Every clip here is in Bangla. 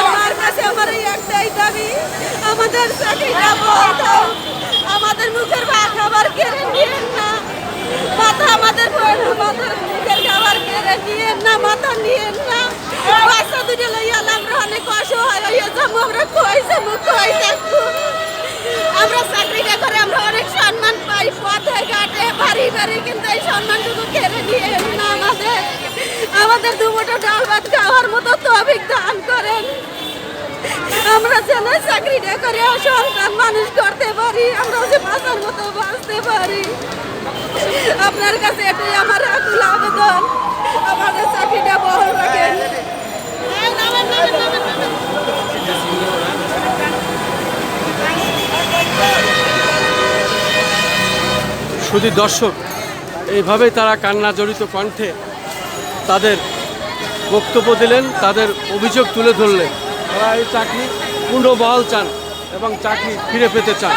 আমার কাছে আমার একটাই দাবি আমাদের আমাদের মুখের ভাত খাবার কেড়ে নিয়েন না মাথা আমাদের মাথার মুখের খাবার কেড়ে নিয়েন না মাথা নিয়েন আমাদের দুমুটো ডাল ভাত খাওয়ার মতো তবিক দান করেন। আমরা যেন চাকরিটা করে সন্তান মানুষ করতে পারি, আমরা যে বাঁচার মতো বাঁচতে পারি। আপনার কাছে এটাই আমার আকুল আবেদন। আমাদের চাকরিটা বহল রাখেন। শুধু দর্শক, এইভাবেই তারা কান্না জড়িত কণ্ঠে তাদের বক্তব্য দিলেন, তাদের অভিযোগ তুলে ধরলেন। তারা এই চাকরি পুনর্বহাল চান এবং চাকরি ফিরে পেতে চান।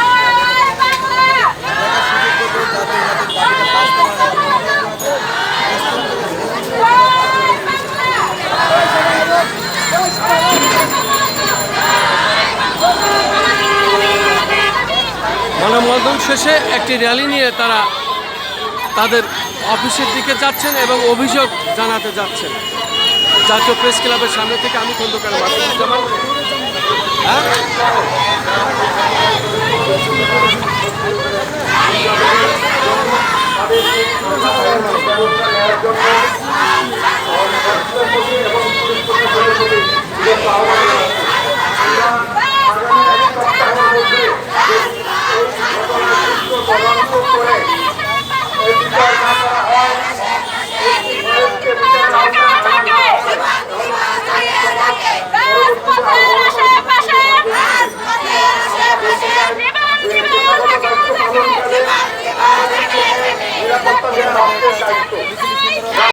মানববন্ধন শেষে একটি র্যালি নিয়ে তারা তাদের অফিসের দিকে যাচ্ছেন এবং অভিযোগ জানাতে যাচ্ছেন। জাতীয় প্রেস ক্লাবের সামনে থেকে আমি খন্দকার মাসুদুজ্জামান হ্যাঁ?